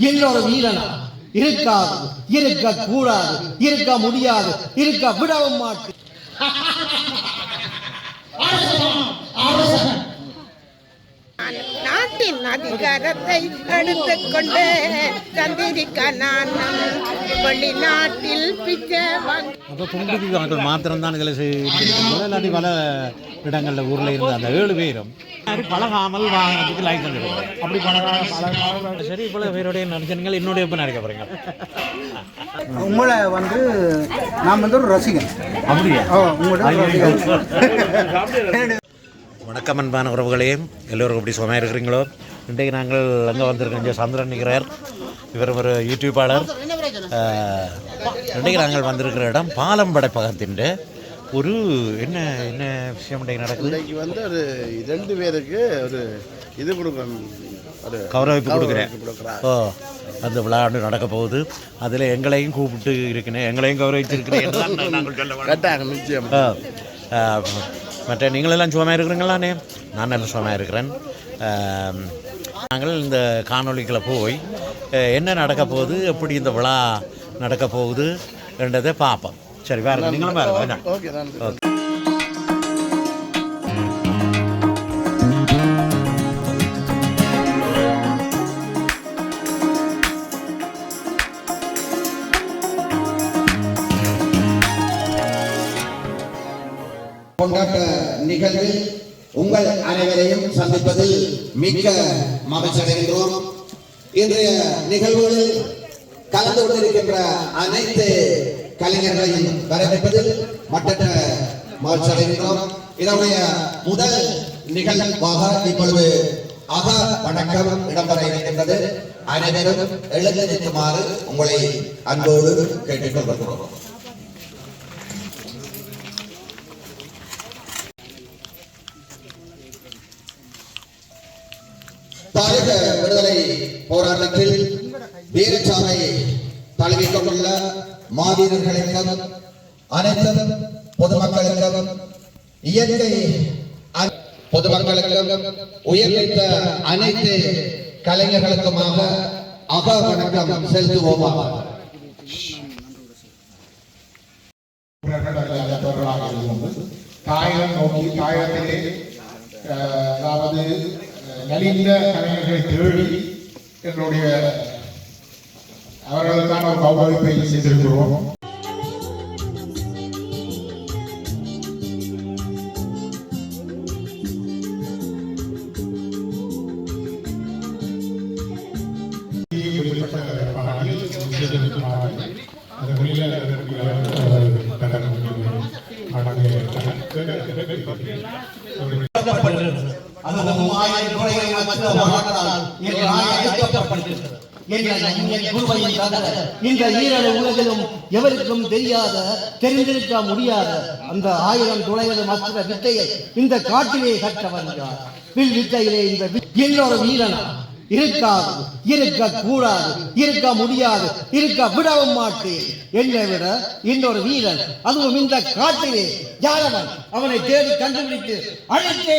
என்னோட வீரனா இருக்காது இருக்க கூடாது இருக்க முடியாது இருக்க விடவும் மாட்டேன். நாட்டின் அதிகாரத்தை எடுத்துக்கொண்டு சந்திரிக்க நான் வெளிநாட்டில் பிச்சை வாங்க அப்போ கும்பிட்டு கணக்கில் மாத்திரம்தான் இதில் இல்லாட்டி பல இடங்களில் ஊரில் இருந்த அந்த ஏழு பேரும் பழகாமல் வாங்கினதுக்கு லைசன்ஸ் எடுக்கணும் அப்படி பழகாம சரி இவ்வளோ பேருடைய நடிச்சனுங்கள் என்னுடைய இப்போ நடிக்க போகிறீங்க உங்களை வந்து நான் வந்து ஒரு ரசிகன். அப்படியா? உங்களோட வணக்கம் அன்பான உறவுகளே. எல்லோரும் எப்படி சுகமாக இருக்கிறீங்களோ? இன்றைக்கு நாங்கள் அங்கே வந்திருக்கோம் இங்கே சந்திரன் நிற்கிறார். இவர் ஒரு யூடியூப்பாளர் இன்றைக்கு நாங்கள் வந்திருக்கிற இடம் பாலம் படைப்பகத்தின் ஒரு என்ன என்ன விஷயம் இன்றைக்கு நடக்குது? இன்னைக்கு வந்து ஒரு ரெண்டு பேருக்கு ஒரு இது கொடுக்கணும் ஒரு கௌரவிப்பு கொடுக்குறேன். ஓ அந்த விளையாட்டு நடக்க போகுது. அதில் எங்களையும் கூப்பிட்டு இருக்கிறேன் எங்களையும் கௌரவிச்சிருக்கிறேன் மற்ற நீங்களெல்லாம் சுகமாக இருக்கிறீங்களாண்ணே நான் நல்ல சுகமாக இருக்கிறேன். நாங்கள் இந்த காணொளிக்குள்ள போய் என்ன நடக்க போகுது எப்படி இந்த விழா நடக்க போகுது என்றதை பார்ப்போம். சரி பாருங்க நீங்களும் என்ன? ஓகே. மிக்க மகிழ்ச்சி அடைகின்றோம் இன்றைய நிகழ்வுகளில் கலந்து கொண்டிருக்கின்ற அனைத்து கலைஞர்களையும் வரவேற்பதில் மட்டற்ற மகிழ்ச்சி அடைகின்றோம் இதனுடைய முதல் நிகழ்வாக இப்பொழுது அக வணக்கம் இடம்பெற இருக்கின்றது. அனைவரும் எழுந்து நிற்குமாறு உங்களை அன்போடு கேட்டுக்கொள்கிறோம். தழுவிக் கொண்டுள்ள மாவீரர்களுக்கும் அனைத்து பொதுமக்களுக்கும் இயற்கை அ- பொதுமக்களுக்கும் உயிர்நீத்த அனைத்து கலைஞர்களுக்குமாக அக வணக்கம் செலுத்துவோமாக தாயகம் நோக்கி தாயகத்திலே அதாவது நலிந்த கலைஞர்களை தேடி என்னுடைய அவர்களுக்கான ஒரு கௌரவிப்பை செய்திருக்கிறோம் அந்த மூவாயிரம் கொலைகளை மற்ற மகளால் இன்று நாய் அழிக்கப்பட்டிருக்கிறது. என்ற இந்த ஈரடு உலகிலும் எவருக்கும் தெரியாத தெரிந்திருக்க முடியாத அந்த ஆயிரம் துளைவது மற்ற வித்தையை இந்த காட்டிலே கற்றவன் வில் வித்தையிலே இந்த இன்னொரு வீரனா இருக்காது இருக்க கூடாது இருக்க முடியாது இருக்க விடவும் மாட்டேன். என்னை விட இன்னொரு வீரன் அதுவும் இந்த காட்டிலே. யாரவன் அவனை? தேடி கண்டுபிடித்து அழைத்தே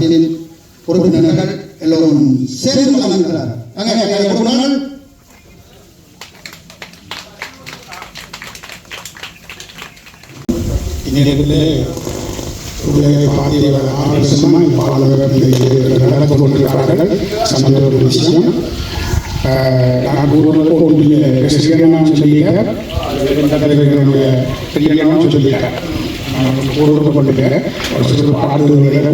பாலம் உறுப்பினர்கள் எல்லோரும் சேர்ந்து வழங்குகிறார் அங்கே அங்கே ஆறு வருஷமாக இந்த நடந்து கொண்டிருக்கிறார்கள். சந்த ஒரு விஷயம். நான் ஒருவருக்கு ஒன்றிய ரசிகனான்னு சொல்லியிருக்கேன் കൂടുതൽ കൊണ്ടിരിക്കാൻ കുറച്ച് പാടുന്നതിന്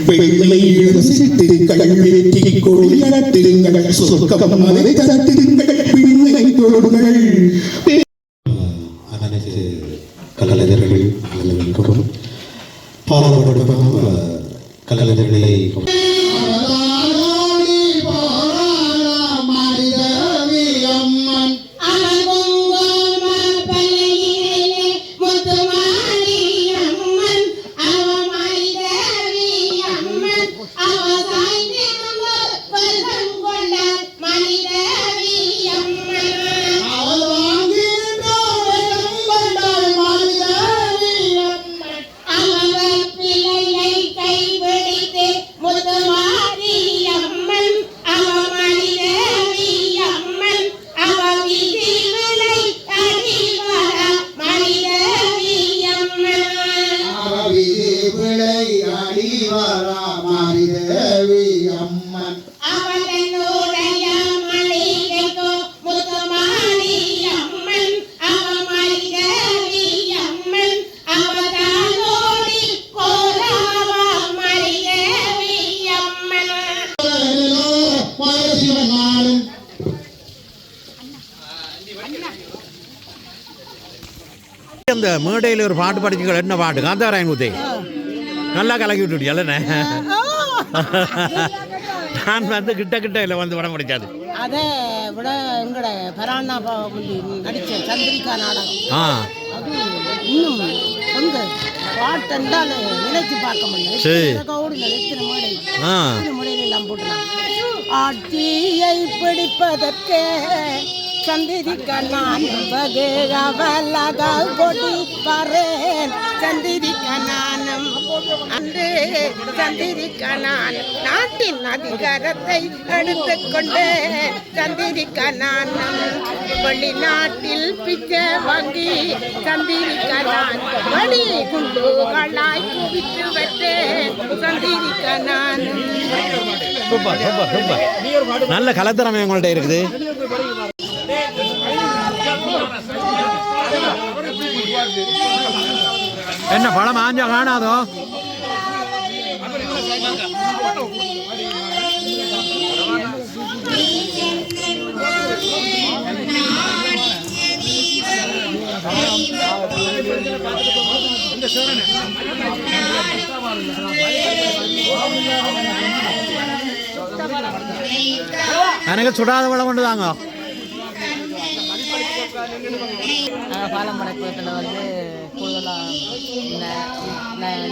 വെള്ളയിൽ തിരുങ്കൾ തിരുങ്ങൾ തിരുങ്കൾ സ്വർഗം മലതര പിന്നെ പിണ്ണോടുകൾ மேடையில் ஒரு பாட்டு படிச்சுங்கள் என்ன பாட்டு? காந்தாராயன் குத்தி. நல்லா கலக்கி விட்டுட்டியல்லண்ணே நான் வந்து கிட்ட கிட்ட இல்லை வந்து படம் படித்தாது அதை விட எங்கட பராணா நடிச்ச சந்திரிகா நாடகம். ஆ. அது இன்னும் வந்து பாட்டென்றால் நினைச்சு பார்க்க முடியல சரி. கவுடில் எத்தனை மேடை ஆ. எத்தனை மேடையில் எல்லாம் போட்டுனாங்க ஆட்சியை பிடிப்பதற்கு சந்திரிக்க நான் பகவலக கொடி சந்திரிக்க நானும் அன்று சந்திரிக்க நான் நாட்டின் அதிகாரத்தை எடுத்துக்கொண்டு சந்திரிக்க நானும் வெளிநாட்டில் பிச்சை வாங்கி சந்திரிக்க நான் வழி குண்டுகளாய் குவித்து வைத்தேன் சந்திரிக்க நானும் நல்ல கலத்திறமை உங்கள்ட்ட இருக்குது. என்ன படம் ஆஞ்சா காணாதோ? எனக்கு சுடாத படம் கொண்டு தாங்க. பாலம் படைப்பகத்தில் வந்து கூடுதலாக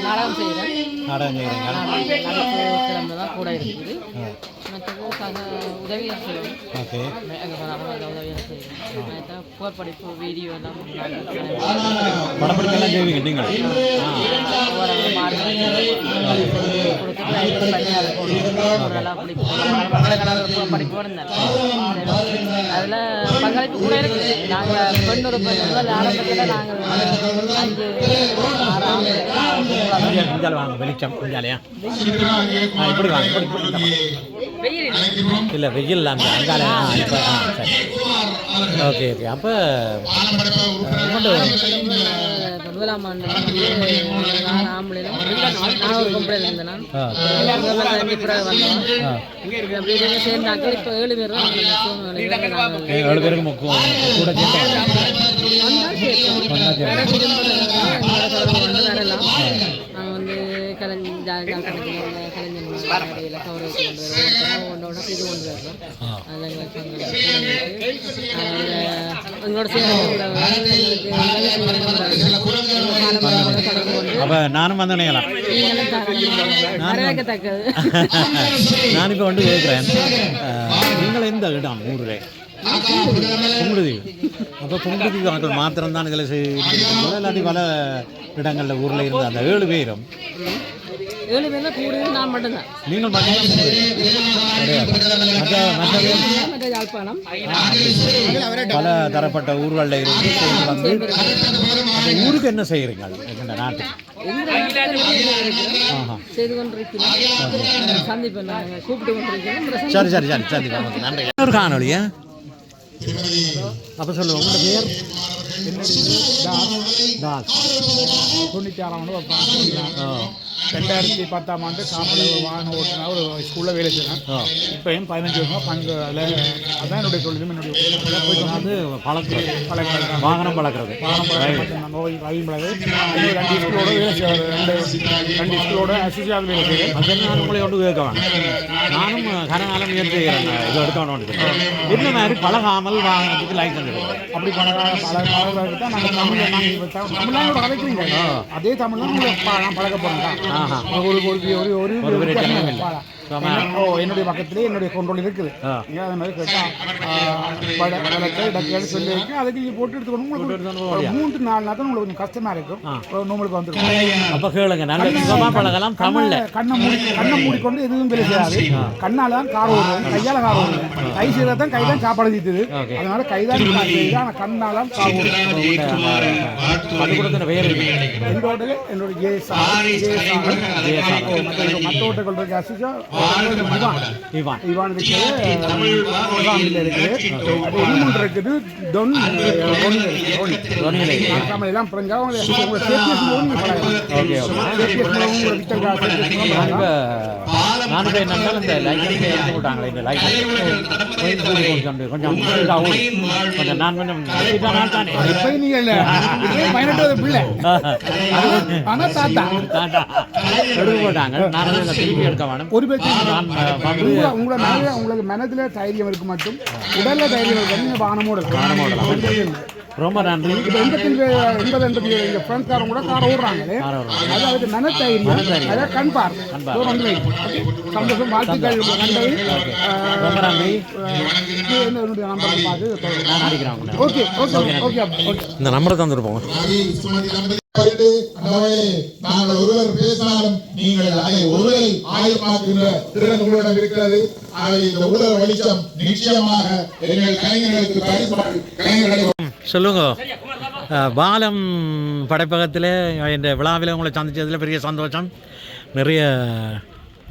நாடகம் செய்கிறேன் நாடகம் செய்கிறீங்க நடிப்பு திறமை தான் கூட இருக்குது. சக உதவியாக செய்வேன் ஓகே. எங்கே போனாலும் அந்த உதவியாக செய்வேன் மற்ற போர் படிப்பு வீடியோ எல்லாம் படம் படிக்கலாம் செய்வீங்க நீங்கள் அதை அதில் பங்களிப்பு கூட இருக்குது. நாங்கள் பெண் ஒரு பெண் ஆரம்பத்தில் நாங்கள் அஞ்சு ஆறு ஆம்பளை இஞ்சால வாங்க வெளிச்சம் ஆ இப்படி வாங்க. இல்லை. வெயில் அந்த அங்கால சரி. Okay okay. அப்போ முதலாம் ஆண்டு வந்து நான். ஆம்பளையிலும் நான் ஒரு இருந்தேன் இப்போ ஏழு பேர் தான் ஏழு பேருக்கு கூட வந்தா கேட்போம். வரலாம் நாங்கள் வந்து கலைஞ கலைஞர் இடையில கௌரவத்தை கொண்டு வருவோம் ஒன்று ஒன்று இது கொண்டு வருவோம் அதில் எங்களுக்கு எங்களோட அப்போ நானும் வந்து நினைக்கலாம் நீங்களும் வரவேற்கத்தக்கது. நான் இப்போ வந்து கேட்குறேன் நீங்கள் எந்த இடம் ஊரில் புங்குடுதி அப்போ புங்குடுதி மக்கள் மாத்திரம் தான் இதில் செய்ய இல்லாட்டி பல இடங்களில் ஊரில் இருந்த அந்த ஏழு பேரும். ஏழு பேர்ல கூடுதல் நான் மட்டும்தான். நீங்கள் மட்டும்தான் பல தரப்பட்ட ஊர்களில் இருந்து சேர்ந்து வந்து அந்த ஊருக்கு என்ன செய்கிறீங்க எங்கள் கொண்டிருக்கிறோம். சரி சரி சரி. சரி நன்றி. ஒரு காணொலியா அப்போ சொல்லுவோம் உங்களோட பேர்? தாஸ். தொண்ணூற்றி ஆறாம் ஆண்டு ஒரு ரெண்டாயிரத்தி பத்தாம் ஆண்டு காப்பளவு வாகன ஓட்டுநர் ஒரு ஸ்கூலில் வேலை செய்கிறேன் இப்போயும் பதினஞ்சு வருஷமாக பங்கு அதில் அதான் என்னுடைய தொழிலும் என்னுடைய வந்து பழக்கிறது. பழக்கம் வாகனம் பழக்கிறது. வாகனம் பழக்கம் மற்றும் நான் நோய் ரயில் பழகு இன்னும் ரெண்டு ஸ்கூலோட வேலை செய்கிறேன் ரெண்டு ரெண்டு ஸ்கூலோட அசிஸ்டாக வேலை செய்கிறேன் அது நான் உங்களை கொண்டு கேட்க நானும் கனகாலம் முயற்சி செய்கிறேன். இதை எடுக்கணும் இந்த மாதிரி பழகாமல் வாகனத்துக்கு லைசன்ஸ் அப்படி பல பல பழகிறது தான் நாங்கள் தமிழில் நாங்கள் தமிழ்லாம் கதைக்கிறீங்க அதே தமிழ் தான் உங்களுக்கு ப- நான் பழக போகிறேன் ஆஹா. ஒரு ஒரு ஒரு ஒரு ஓ என்னுடைய பக்கத்திலே என்னுடைய கொண்டோல் இருக்குது. நீங்கள் அது மாதிரி கேட்டால் சொல்லி வைக்கும் அதுக்கு நீங்கள் போட்டு எடுத்துக்கணும் உங்களுக்கு? மூன்று நாலு நாள் தான் உங்களுக்கு கொஞ்சம் கஷ்டமாக இருக்கும் நூலுக்கு வந்துருக்கும் அப்போ கேளுங்க நல்ல சுகமாக பழகலாம் தமிழில் கண்ணை மூடி கண்ணை மூடிக்கொண்டு எதுவும் செய்யாது கண்ணால தான் கார் ஓடுறது கையால கார் ஓடுது கை செய்யறது தான் கை தான் சாப்பாடு தீத்துது. அதனால கை தான் செய்யுது ஆனால் கண்ணால தான் கார் பேர் இருக்கு என்னோட என்னோட ஜேசார் மற்ற ஓட்டங்கள் இருக்கு அசிஷா இவான் இவான் இவான் இருக்குது இருக்குது அது இன்னும் இருக்குது தொன் எல்லாம் புரிஞ்சா உங்களை உங்களை சேஃப்டியஸ் மூலம் பழகலாம் ஓகே ஓகே சேஃப்டியஸ் மூலம் உங்களை வித்தல் சேஃப்டியஸ் மூலம் நான் பழகலாம் இப்போ நான் இப்போ என்னன்னா இந்த லைசன்ஸ் எடுத்து விட்டாங்களே இந்த லைசன்ஸ் கொஞ்சம் கொஞ்சம். கொஞ்சம் நான் கொஞ்சம் நான் தானே. பதினெட்டாவது பிள்ளை. தாத்தா. தாண்டா. எடுத்து போட்டாங்க நான் இதை திருப்பி எடுக்க வேணும். ஒரு பேச்சு நான் வந்து உங்களை உங்களை மேல உங்களுக்கு மனதுல தைரியம் இருக்கு மட்டும் உடல்ல தைரியம் இருக்கு நீங்க வாகனமோட வாகனமோட ரொம்ப நன்றி. இப்போ எண்பத்தி எண்பது எண்பத்தி ஏழு எங்க ஃப்ரெண்ட்ஸ்காரங்க கூட கார் ஓடுறாங்க. அது அதுக்கு அதாவது கண் பார். வந்து சந்தோஷம் வாழ்த்துக்கள் ரொம்ப நன்றி. என்னுடைய நம்பர் பார்த்து ஓகே ஓகே இந்த நம்பரை தந்துருப்போம் பரிந்து அந்த வகையிலே நாங்கள் ஒருவர் பேசினாலும் நீங்கள் அதை ஒருவரை ஆயமாக்குகின்ற திறன் உங்களிடம் இருக்கிறது. ஆகவே இந்த உலக வெளிச்சம் நிச்சயமாக எங்கள் கலைஞர்களுக்கு பரிசு கலைஞர்களை சொல்லுங்க. பாலம் படைப்பகத்தில் இந்த விழாவில் உங்களை சந்திச்சதில் பெரிய சந்தோஷம். நிறைய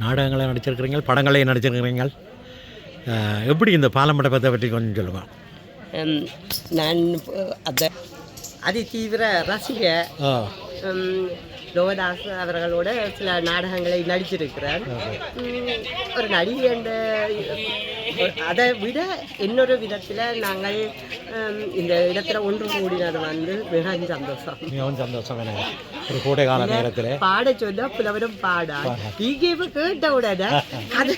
நாடகங்களை நடிச்சிருக்கிறீங்க படங்களையும் நடிச்சிருக்கிறீங்க எப்படி இந்த பாலம் படைப்பகத்தை பற்றி கொஞ்சம் சொல்லுங்க. உம், நான் அந்த அதிதீவிர உம், லோகதாஸ் அவர்களோட சில நாடகங்களை நடிச்சிருக்கிறேன் உம், ஒரு நடிகை என்ற அதை விட இன்னொரு விதத்தில் நாங்கள் இந்த இடத்துல ஒன்று கூடினது வந்து மிகவும் சந்தோஷம். மிகவும் சந்தோஷம் எனக்கு. ஒரு கோடை கால நேரத்தில். பாட சொன்னா புலவரும் பாடா. டிகேவை கேட்ட உடனே அது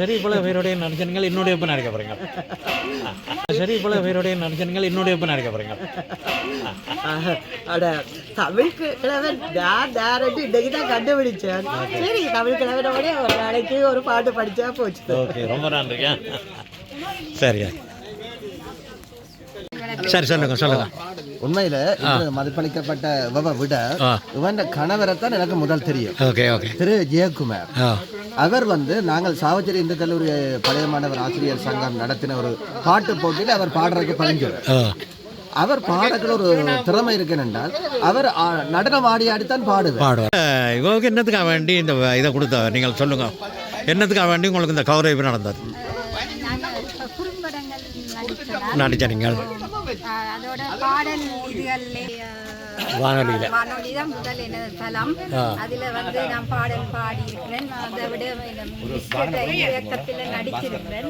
சரி இவ்வளோ பேருடைய இன்னொரு எப்போ நடிக்க போகிறீங்க சரி இவ்வளோ பேருடைய நடிச்சனுங்கள் இன்னொரு எப்போ நடிக்க போகிறீங்க ஆஹ், அட தமிழ் கிழவன் யார் யாருன்னு இன்னைக்கு தான் கண்டுபிடிச்சேன். சரி தமிழ் கிழவனோட ஒரு நாளைக்கு ஒரு பாட்டு படிச்சா போச்சு. ஓகே ரொம்ப நன்றிங்க சரியா சரி சொல்லுங்க சொல்லுங்க. உண்மையில மதிப்பளிக்கப்பட்ட விட. இவன் கணவரைத்தான் எனக்கு முதல் தெரியும். Okay okay Thiru Jayakumar. ஆ. அவர் வந்து நாங்கள் சாவச்சேரி இந்து கல்லூரி பழைய மாணவர் ஆசிரியர் சங்கம் நடத்தின ஒரு பாட்டு போட்டியில் அவர் பாடுறதுக்கு பழிஞ்சவர் அவர் பாடக்கிற ஒரு திறமை இருக்குன்னு என்றால் அவர் நடனம் ஆடி ஆடித்தான் பாடுவார். பாடுவேன் இவங்களுக்கு என்னத்துக்காக வேண்டி இந்த இதை கொடுத்த நீங்கள் சொல்லுங்க. என்னத்துக்காக வேண்டி உங்களுக்கு இந்த கௌரவிப்பு நடந்தது நடிச்ச நீங்கள். அதோட பாடல் இதுகளில் வானொலியில். வானொலி தான் முதல் எனது தளம். அதில் வந்து நான் பாடல் பாடி இருக்கிறேன் அதை விட இயக்கத்தில் நடிச்சிருக்கிறேன்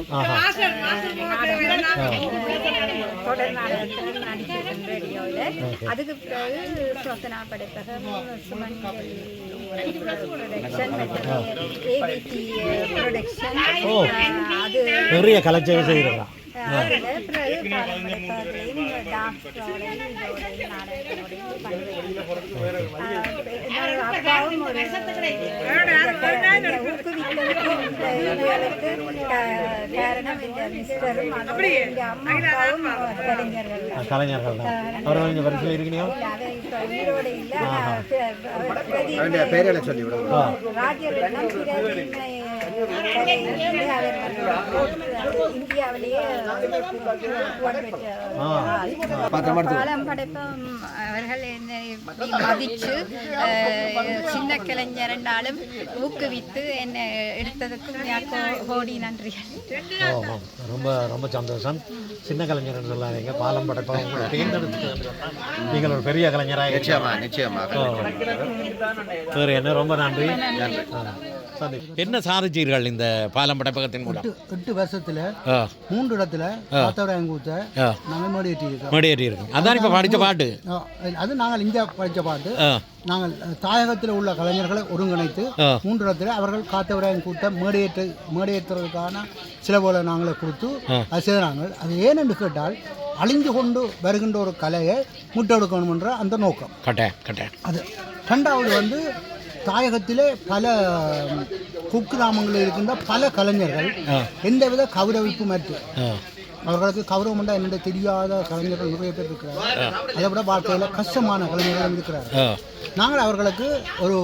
தொடர் நாடகத்தில் நடிச்சிருக்கேன் ரேடியோவில் அதுக்கு பிறகு சொத்தனா படைப்பகம் சுமன் ப்ரொடக்ஷன் ஏபிடி ப்ரொடக்ஷன் அது நிறைய கலைச்சேவை செய்கிறதா கலைஞர்கள் தான். அவர் கொஞ்சம் வரிசையில் இருக்கிறீங்க அதை இப்ப உயிரோடு இல்ல நான் பே- அவர் பிரதீப் அவருடைய பேர்களை சொல்லி கலைஞர் படைப்பம் அவர்கள் என்னை அஹ், சின்ன கலைஞரண்டாலும் ஊக்குவித்து என்னை எடுத்ததுக்கு எனக்கு கோடி நன்றிகள் ரொம்ப ரொம்ப சந்தோஷம் சின்ன கலைஞர்னு சொல்லாதீங்க. பாலம் உங்களை தேர்ந்தெடுத்து நீங்கள் ஒரு பெரிய கலைஞராக நிச்சயமா நிச்சயமா. வேறு என்ன? ரொம்ப நன்றி. சரி. என்ன சாதிச்சீர்கள் இந்த பாலம் படைப்பகத்தின் மூலம்? எட்டு வருஷத்துல மூன்று இடத்துல ஆ. நாங்கள் மேடியேற்றி இருக்கோம் மேடையேறி இருக்கு அதான் இப்போ படித்த பாட்டு. அது நாங்கள் இந்தியா படித்த பாட்டு. நாங்கள் தாயகத்தில் உள்ள கலைஞர்களை ஒருங்கிணைத்து. மூன்று இடத்துல அவர்கள் காத்தவராயன் கூட்டம் மேடையேற்ற மேடையேற்றுறதுக்கான சில போல நாங்களே கொடுத்து அது செய்கிறாங்க. அது ஏனென்று கேட்டால் அழிந்து கொண்டு வருகின்ற ஒரு கலையை முட்டெடுக்கணுமென்ற அந்த நோக்கம். கட்டேன் கட்டேன் அது ரெண்டாவது வந்து தாயகத்திலே பல குக்கிராமங்களில் இருக்கின்ற பல கலைஞர்கள் எந்தவித கௌரவிப்பு மற்ற அவர்களுக்கு கௌரவம் என்றால் என்னென்று தெரியாத கலைஞர்கள் நிறைய பேர் இருக்கிறார் அதை விட வாழ்க்கையில் கஷ்டமான கலைஞர்களும் இருக்கிறார் நாங்கள் அவர்களுக்கு ஒரு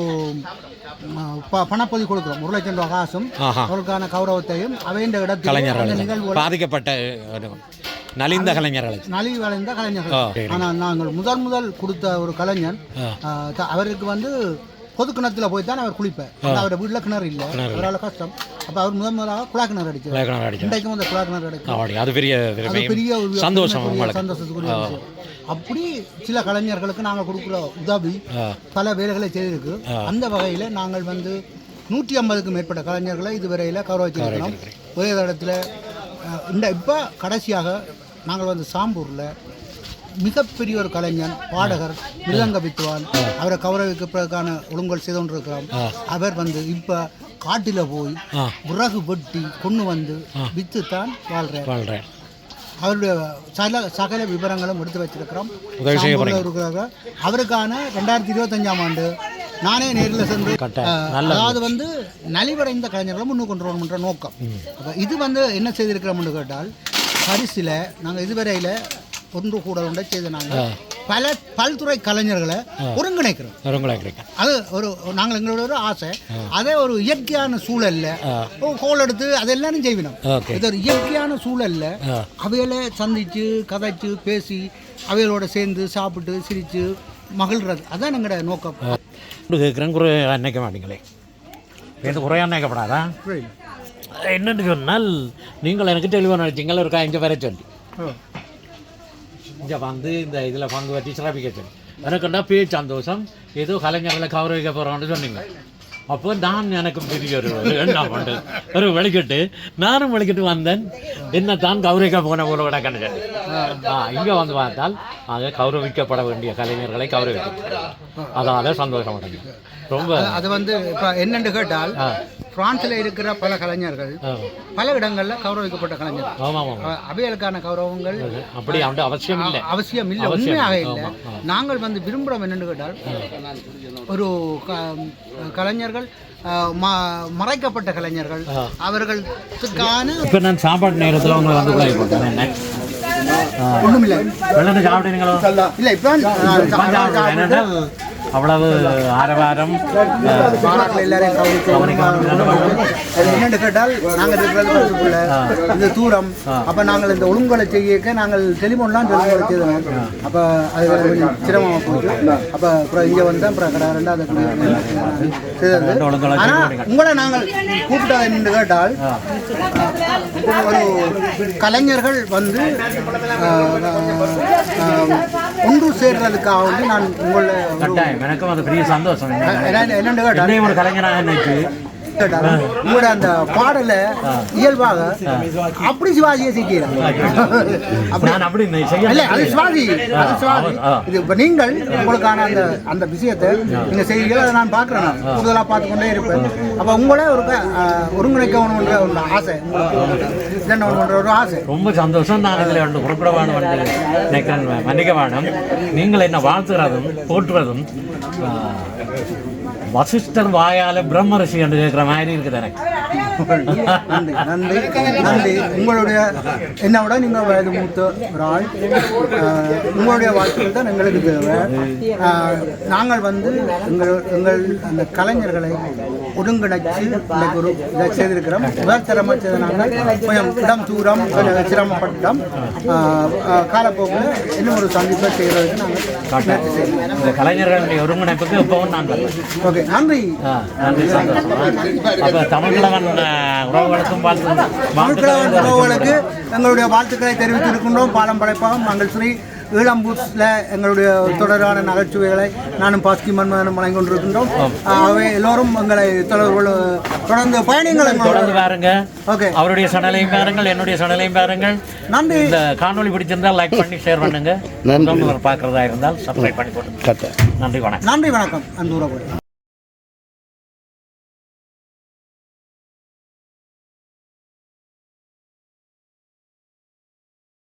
பணப்பொதி கொடுக்குறோம். ஒரு லட்சம் ரூபாய் காசும். அவர்களுக்கான கௌரவத்தையும் அவையின் இடத்தில் கலைஞர்கள் நிகழ்வுகள் பாதிக்கப்பட்ட நலிந்த கலைஞர்களுக்கு நலிவு அடைந்த ஆ, கலைஞர்கள். ஆனால் நாங்கள் முதல் முதல் கொடுத்த ஒரு த- அவருக்கு வந்து பொது கிணத்துல போய் தான் அவர் குளிப்பார் ஆனா அவரோட வீட்டில் கிணறு இல்லை. அவரால் கஷ்டம். அப்போ அவர் முதல் முதலாக குழா கிணறு அடிச்சார் இன்றைக்கும் அந்த குழா கிணறு அடிக்கும் அது பெரிய பெரிய சந்தோஷம் சந்தோஷத்துக்குரிய. அப்படி சில கலைஞர்களுக்கு நாங்கள் கொடுக்குற உதவி. பல வேலைகளை செய்திருக்கு. அந்த வகையில் நாங்கள் வந்து நூற்றி ஐம்பதுக்கும் மேற்பட்ட கலைஞர்களை இதுவரையில் கௌரவிச்சிருக்கிறோம். ஒரே இடத்துல இந்த இப்போ கடைசியாக நாங்கள் வந்து சாம்பூரில் மிகப்பெரிய ஒரு கலைஞன் பாடகர் மிருதங்க வித்துவான் அவரை கௌரவிக்கிறதுக்கான ஒழுங்கல் செய்து கொண்டிருக்கிறோம் அவர் வந்து இப்போ காட்டில் போய் ஆ. விறகு வெட்டி கொண்டு வந்து வித்து தான் வாழ்றார். வாழ்கிறேன் அவருடைய சகல சகல விவரங்களும் எடுத்து வச்சிருக்கிறோம். அவருக்கான ரெண்டாயிரத்தி இருபத்தஞ்சாம் ஆண்டு நானே நேரில் சென்று. அதாவது வந்து நலிவடைந்த கலைஞர்களை முன்னுக்கு கொண்டு வரணுன்ற நோக்கம். அப்ப இது வந்து என்ன செய்திருக்கிறோம்னு கேட்டால் பரிசில் நாங்கள் இதுவரையில் ஒன்று கூட ஒன்றை செய்து நாங்கள் பல பல்துறை கலைஞர்களை ஒருங்கிணைக்கிறோம். கிடைக்கும் அது ஒரு நாங்கள் எங்களோட ஒரு ஆசை. அதே ஒரு இயற்கையான சூழல்ல கோல் எடுத்து அதெல்லாம் செய்வினோம். இது ஒரு இயற்கையான சூழல்ல அவைகளை சந்திச்சு கதைச்சு பேசி அவைகளோட சேர்ந்து சாப்பிட்டு சிரிச்சு மகிழ்றது. அதான் எங்களோட நோக்கம். கேட்குறேன் குறை நினைக்க மாட்டீங்களே. இது குறையாக நினைக்கப்படாதா என்னன்னு சொன்னால் நீங்கள் எனக்கு தெளிவாக நினைச்சிங்கள் ஒரு காய்ஞ்ச வர சொல்லி. இங்கே வந்து இந்த இதில் பங்கு பற்றி சிறப்பிக்க சொல்லி எனக்குண்டா பேச்சு சந்தோஷம்? ஏதோ கலைஞர்களை கௌரவிக்க போகிறோம்னு சொன்னீங்க. அப்போ நான் எனக்கு பெரிய ஒரு என்ன பண்ணு ஒரு வெளிக்கட்டு நானும் வெளிக்கிட்டு வந்தேன். என்ன தான் கௌரவிக்க போன கூட கண்டு ஆ இங்கே வந்து பார்த்தால் ஆக கௌரவிக்கப்பட வேண்டிய கலைஞர்களை கௌரவிக்க அதால சந்தோஷம் ரொம்ப அது வந்து இப்போ என்னென்று கேட்டால் பிரான்ஸில் இருக்கிற பல கலைஞர்கள் பல இடங்களில் கௌரவிக்கப்பட்ட கலைஞர்கள். அஹ் அவைகளுக்கான கௌரவங்கள் அப்படி அவசியம் இல்லை. அவசியம் இல்லை உண்மையாக இல்லை. இல்லை நாங்கள் வந்து விரும்புகிறோம் என்னென்னு கேட்டால் ஒரு க- கலைஞர்கள் மறைக்கப்பட்ட கலைஞர்கள் அவர்களுக்கான இப்போ நான் சாப்பாட்டு நேரத்தில் உங்களை வந்து போட்டேன் ஒன்றுமில்லை வெள்ளத்தை சாப்பிட்டீங்களோ? இல்லை இப்போ அவ்வளவு ஆரவாரம் என்னென்னு கேட்டால் நாங்கள் இது தூரம் அப்போ நாங்கள் இந்த ஒழுங்குகளை செய்ய நாங்கள் டெலிஃபோன்லாம் ஒழுங்குகளை செய்தோம் அப்போ அது கொஞ்சம் சிரமமாக போச்சு. அப்போ அப்புறம் இங்கே வந்தேன் அப்புறம் கடை ரெண்டாவது செய்தது ஆனால் உங்களை நாங்கள் கூப்பிட்டது என்னென்னு கேட்டால் ஒரு கலைஞர்கள் வந்து ஒன்று சேர்றதுக்காக வந்து நான் உங்களை கட்டாயம். எனக்கும் அது பெரிய சந்தோஷம். என்ன- என்னன்னு ஒரு கலைஞராக நினைச்சு கேட்டால் உங்களோட அந்த பாடலை இயல்பாக அப்படி சிவாஜியை இல்ல அது சிவாஜி. அது சிவாஜி. இது இப்ப நீங்கள் உங்களுக்கான அந்த அந்த விஷயத்தை நீங்க செய்வீங்க அதை நான் பார்க்குறேன் நான். கூடுதலாக பார்த்து கொண்டே இருப்பேன். அப்ப உங்களே ஒரு ஒருங்கிணைக்கணுன்ற ஒரு ஆசை உங்களுக்கு இதென்ன ஒரு ஆசை? ரொம்ப சந்தோஷம். நான் இதில் ஒன்று குறிப்பிட நினைக்கிறேன் மன்னிக்க வேணும். நீங்கள் என்ன வாழ்த்துறதும் போற்றுவதும் வசிஷ்டர் வாயால பிரம்ம ரிஷி என்று கேட்கிற மாதிரி இருக்குது எனக்கு நன்றி. நன்றி நன்றி உங்களுடைய என்னை விட நீங்கள் வயது மூத்த ஒரு ஆள் உங்களுடைய வாழ்க்கையில் தான் எங்களுக்கு தேவை. நாங்கள் வந்து எங்கள் எங்கள் அந்த கலைஞர்களை ஒருங்கிணைச்சு இன்னைக்கு ஒரு இதை செய்திருக்கிறோம். உயர்தரமாக செய்த நாங்கள் கொஞ்சம் இடம் தூரம் கொஞ்சம் சிரமப்பட்டோம் காலப்போக்கில் இன்னும் ஒரு சந்திப்பை செய்கிறதுக்கு நாங்கள் இந்த கலைஞர்களுடைய ஒருங்கிணைப்புக்கு இப்பவும் நான். ஓகே நன்றி. நன்றி அப்போ உறவுகளுக்கும் வாழ்த்து உறவுகளுக்கு எங்களுடைய வாழ்த்துக்களை தெரிவித்திருக்கின்றோம். பாலம் படைப்பாகம் நாங்கள் ஸ்ரீ ஈழம்பூட்ஸில் எங்களுடைய தொடரான நகைச்சுவைகளை நானும் பாஸ்கி மன்மதனும் வழங்கி கொண்டிருக்கின்றோம். ஆகவே எல்லோரும் எங்களை தொடர்பு தொடர்ந்து பயணிகள் தொடர்ந்து பாருங்க. ஓகே. அவருடைய சேனலையும் பாருங்கள் என்னுடைய சேனலையும் பாருங்கள். நன்றி. இந்த காணொளி பிடிச்சிருந்தால் லைக் பண்ணி ஷேர் பண்ணுங்க. நன்றி. பார்க்குறதா இருந்தால் சப்ஸ்கிரைப் பண்ணி போடுங்க நன்றி வணக்கம். நன்றி வணக்கம். அன்பு